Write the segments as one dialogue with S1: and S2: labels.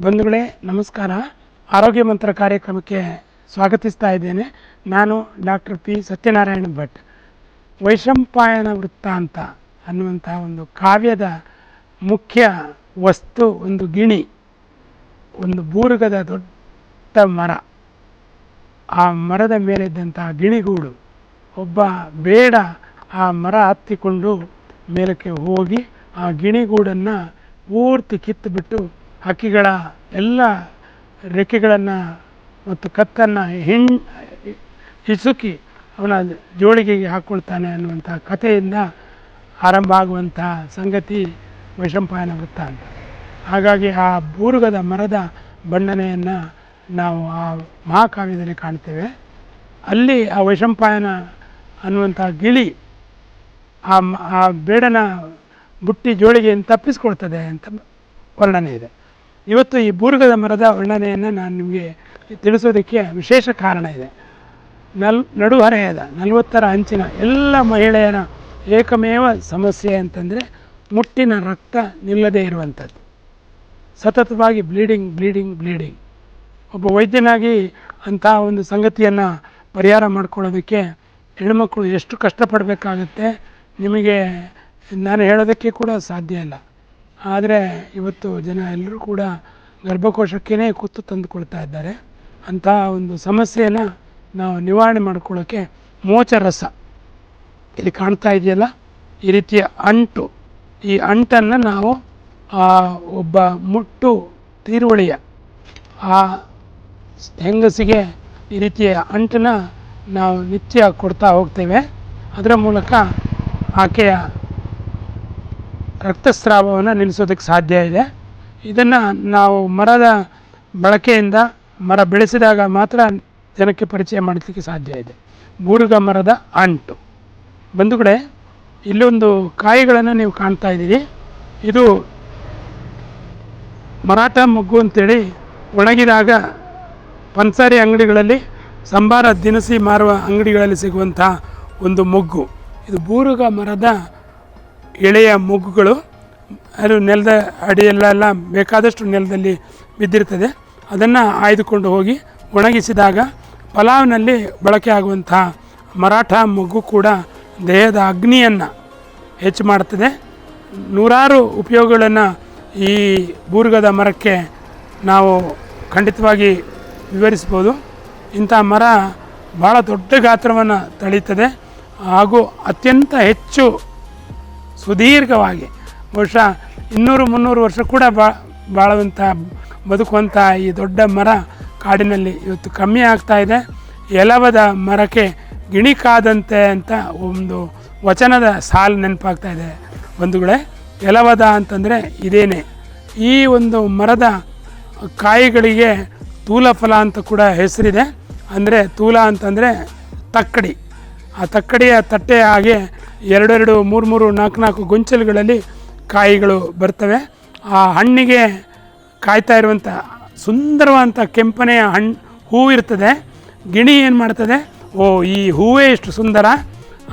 S1: ಬಂಧುಗಳೇ, ನಮಸ್ಕಾರ. ಆರೋಗ್ಯ ಮಂತ್ರ ಕಾರ್ಯಕ್ರಮಕ್ಕೆ ಸ್ವಾಗತಿಸ್ತಾ ಇದ್ದೇನೆ. ನಾನು ಡಾಕ್ಟರ್ ಪಿ ಸತ್ಯನಾರಾಯಣ ಭಟ್. ವೈಶಂಪಾಯನ ವೃತ್ತಾಂತ ಅನ್ನುವಂತಹ ಒಂದು ಕಾವ್ಯದ ಮುಖ್ಯ ವಸ್ತು, ಒಂದು ಗಿಣಿ, ಒಂದು ಬೂರುಗದ ದೊಡ್ಡ ಮರ. ಆ ಮರದ ಮೇಲಿದ್ದಂಥ ಗಿಣಿಗೂಡು, ಒಬ್ಬ ಬೇಡ ಆ ಮರ ಹತ್ತಿಕೊಂಡು ಮೇಲಕ್ಕೆ ಹೋಗಿ ಆ ಗಿಣಿಗೂಡನ್ನು ಪೂರ್ತಿ ಕಿತ್ತುಬಿಟ್ಟು ಹಕ್ಕಿಗಳ ಎಲ್ಲ ರೆಕ್ಕೆಗಳನ್ನು ಮತ್ತು ಕತ್ತನ್ನು ಹಿಣ್ ಹಿಸುಕಿ ಅವನ ಜೋಳಿಗೆಗೆ ಹಾಕ್ಕೊಳ್ತಾನೆ ಅನ್ನುವಂಥ ಕಥೆಯಿಂದ ಆರಂಭ ಆಗುವಂಥ ಸಂಗತಿ ವೈಶಂಪಾಯನ ವೃತ್ತ ಅಂತ ಹಾಗಾಗಿ ಆ ಬೂರುಗದ ಮರದ ಬಣ್ಣನೆಯನ್ನು ನಾವು ಆ ಮಹಾಕಾವ್ಯದಲ್ಲಿ ಕಾಣ್ತೇವೆ. ಅಲ್ಲಿ ಆ ವೈಶಂಪಾಯನ ಅನ್ನುವಂಥ ಗಿಳಿ ಆ ಆ ಬೇಡನ ಬುಟ್ಟಿ ಜೋಳಿಗೆಯನ್ನು ತಪ್ಪಿಸ್ಕೊಳ್ತದೆ ಅಂತ ವರ್ಣನೆ ಇದೆ. ಇವತ್ತು ಈ ಬೂರುಗದ ಮರದ ವರ್ಣನೆಯನ್ನು ನಾನು ನಿಮಗೆ ತಿಳಿಸೋದಕ್ಕೆ ವಿಶೇಷ ಕಾರಣ ಇದೆ. ನಲ್ ನಡುಹರೆಯದ ನಲವತ್ತರ ಅಂಚಿನ ಎಲ್ಲ ಮಹಿಳೆಯರ ಏಕಮೇವ ಸಮಸ್ಯೆ ಅಂತಂದರೆ ಮುಟ್ಟಿನ ರಕ್ತ ನಿಲ್ಲದೇ ಇರುವಂಥದ್ದು. ಸತತವಾಗಿ ಬ್ಲೀಡಿಂಗ್ ಬ್ಲೀಡಿಂಗ್ ಬ್ಲೀಡಿಂಗ್ ಒಬ್ಬ ವೈದ್ಯನಾಗಿ ಅಂತಹ ಒಂದು ಸಂಗತಿಯನ್ನು ಪರಿಹಾರ ಮಾಡ್ಕೊಳ್ಳೋದಕ್ಕೆ ಹೆಣ್ಮಕ್ಳು ಎಷ್ಟು ಕಷ್ಟಪಡಬೇಕಾಗುತ್ತೆ, ನಿಮಗೆ ನಾನು ಹೇಳೋದಕ್ಕೆ ಕೂಡ ಸಾಧ್ಯ ಇಲ್ಲ. ಆದರೆ ಇವತ್ತು ಜನ ಎಲ್ಲರೂ ಕೂಡ ಗರ್ಭಕೋಶಕ್ಕೇ ಕುತ್ತು ತಂದುಕೊಳ್ತಾ ಇದ್ದಾರೆ. ಅಂತಹ ಒಂದು ಸಮಸ್ಯೆಯನ್ನು ನಾವು ನಿವಾರಣೆ ಮಾಡ್ಕೊಳ್ಳೋಕ್ಕೆ ಮೋಚರಸ ಇಲ್ಲಿ ಕಾಣ್ತಾ ಇದೆಯಲ್ಲ? ಈ ರೀತಿಯ ಅಂಟು. ಈ ಅಂಟನ್ನು ನಾವು ಆ ಒಬ್ಬ ಮುಟ್ಟು ತೀರುವಳಿಯ ಆ ಹೆಂಗಸಿಗೆ ಈ ರೀತಿಯ ಅಂಟನ್ನು ನಾವು ನಿತ್ಯ ಕೊಡ್ತಾ ಹೋಗ್ತೇವೆ. ಅದರ ಮೂಲಕ ಆಕೆಯ ರಕ್ತಸ್ರಾವವನ್ನು ನಿಲ್ಲಿಸೋದಕ್ಕೆ ಸಾಧ್ಯ ಇದೆ. ಇದನ್ನು ನಾವು ಮರದ ಬಳಕೆಯಿಂದ ಮರ ಬೆಳೆಸಿದಾಗ ಮಾತ್ರ ಜನಕ್ಕೆ ಪರಿಚಯ ಮಾಡಲಿಕ್ಕೆ ಸಾಧ್ಯ ಇದೆ. ಬೂರುಗ ಮರದ ಅಂಟು. ಬಂಧುಗಳೇ ಇಲ್ಲೊಂದು ಕಾಯಿಗಳನ್ನು ನೀವು ಕಾಣ್ತಾ ಇದ್ದೀರಿ. ಇದು ಮರಾಠ ಮೊಗ್ಗು ಅಂತೇಳಿ ಒಣಗಿದಾಗ ಪನ್ಸಾರಿ ಅಂಗಡಿಗಳಲ್ಲಿ ಸಂಬಾರ ದಿನಸಿ ಮಾರುವ ಅಂಗಡಿಗಳಲ್ಲಿ ಸಿಗುವಂಥ ಒಂದು ಮೊಗ್ಗು. ಇದು ಬೂರುಗ ಮರದ ಎಳೆಯ ಮೊಗ್ಗುಗಳು ಅದು ನೆಲದ ಅಡಿಯಲ್ಲೆಲ್ಲ ಬೇಕಾದಷ್ಟು ನೆಲದಲ್ಲಿ ಬಿದ್ದಿರ್ತದೆ ಅದನ್ನು ಆಯ್ದುಕೊಂಡು ಹೋಗಿ ಒಣಗಿಸಿದಾಗ ಪಲಾವ್ನಲ್ಲಿ ಬಳಕೆ ಆಗುವಂತಹ ಮರಾಠ ಮೊಗ್ಗು ಕೂಡ ದೇಹದ ಅಗ್ನಿಯನ್ನು ಹೆಚ್ಚು ಮಾಡುತ್ತದೆ. ನೂರಾರು ಉಪಯೋಗಗಳನ್ನು ಈ ಬೂರ್ಗದ ಮರಕ್ಕೆ ನಾವು ಖಂಡಿತವಾಗಿ ವಿವರಿಸ್ಬೋದು ಇಂಥ ಮರ ಭಾಳ ದೊಡ್ಡ ಗಾತ್ರವನ್ನು ತಳೀತದೆ ಹಾಗೂ ಅತ್ಯಂತ ಹೆಚ್ಚು ಸುದೀರ್ಘವಾಗಿ. ಬಹುಶಃ ಇನ್ನೂರು ಮುನ್ನೂರು ವರ್ಷ ಕೂಡ ಬಾ ಬಾಳುವಂಥ ಬದುಕುವಂಥ ಈ ದೊಡ್ಡ ಮರ ಕಾಡಿನಲ್ಲಿ ಇವತ್ತು ಕಮ್ಮಿ ಆಗ್ತಾ ಇದೆ. ಎಲವದ ಮರಕ್ಕೆ ಗಿಣಿ ಕಾದಂತೆ ಅಂತ ಒಂದು ವಚನದ ಸಾಲು ನೆನಪಾಗ್ತಾ ಇದೆ. ಬಂಧುಗಳೇ, ಎಲವದ ಅಂತಂದರೆ ಇದೇನೆ. ಈ ಒಂದು ಮರದ ಕಾಯಿಗಳಿಗೆ ತೂಲಫಲ ಅಂತ ಕೂಡ ಹೆಸರಿದೆ. ಅಂದರೆ ತೂಲ ಅಂತಂದರೆ ತಕ್ಕಡಿ. ಆ ತಕ್ಕಡಿಯ ತಟ್ಟೆಯ ಹಾಗೆ ಎರಡೆರಡು, ಮೂರು ಮೂರು, ನಾಲ್ಕು ನಾಲ್ಕು ಗೊಂಚಲುಗಳಲ್ಲಿ ಕಾಯಿಗಳು ಬರ್ತವೆ. ಆ ಹಣ್ಣಿಗೆ ಕಾಯ್ತಾ ಇರುವಂಥ ಸುಂದರವಾದಂಥ ಕೆಂಪನೆಯ ಹಣ್ಣು ಹೂವಿರ್ತದೆ ಗಿಣಿ ಏನು ಮಾಡ್ತದೆ? ಓ, ಈ ಹೂವೇ ಇಷ್ಟು ಸುಂದರ.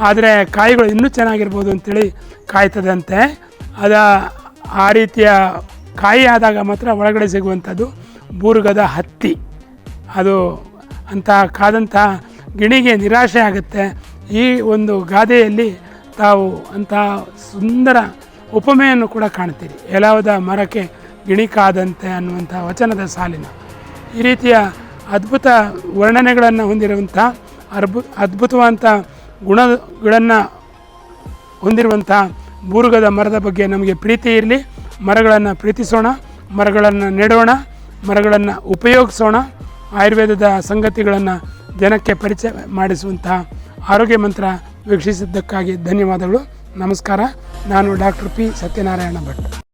S1: ಆದರೆ ಕಾಯಿಗಳು ಇನ್ನೂ ಚೆನ್ನಾಗಿರ್ಬೋದು ಅಂತೇಳಿ ಕಾಯ್ತದೆ ಅಂತೆ ಅದ ಆ ರೀತಿಯ ಕಾಯಿ ಆದಾಗ ಮಾತ್ರ ಒಳಗಡೆ ಸಿಗುವಂಥದ್ದು ಬೂರ್ಗದ ಹತ್ತಿ. ಅದು ಅಂತ ಕಾದಂಥ ಗಿಣಿಗೆ ನಿರಾಶೆ ಆಗುತ್ತೆ. ಈ ಒಂದು ಗಾದೆಯಲ್ಲಿ ತಾವು ಅಂತಹ ಸುಂದರ ಉಪಮೆಯನ್ನು ಕೂಡ ಕಾಣ್ತೀರಿ. ಎಲಾವದ ಮರಕ್ಕೆ ಗಿಣಿಕಾದಂತೆ ಅನ್ನುವಂಥ ವಚನದ ಸಾಲಿನ. ಈ ರೀತಿಯ ಅದ್ಭುತ ವರ್ಣನೆಗಳನ್ನು ಹೊಂದಿರುವಂಥ ಅರ್ಬು ಅದ್ಭುತವಂಥ ಗುಣಗಳನ್ನು ಹೊಂದಿರುವಂಥ ಬೂರುಗದ ಮರದ ಬಗ್ಗೆ ನಮಗೆ ಪ್ರೀತಿ ಇರಲಿ. ಮರಗಳನ್ನು ಪ್ರೀತಿಸೋಣ, ಮರಗಳನ್ನು ನೆಡೋಣ, ಮರಗಳನ್ನು ಉಪಯೋಗಿಸೋಣ. ಆಯುರ್ವೇದದ ಸಂಗತಿಗಳನ್ನು ಜನಕ್ಕೆ ಪರಿಚಯ ಮಾಡಿಸುವಂತಹ ಆರೋಗ್ಯ ಮಂತ್ರ ವೀಕ್ಷಿಸಿದ್ದಕ್ಕಾಗಿ ಧನ್ಯವಾದಗಳು. ನಮಸ್ಕಾರ. ನಾನು ಡಾಕ್ಟರ್ ಪಿ ಸತ್ಯನಾರಾಯಣ ಭಟ್.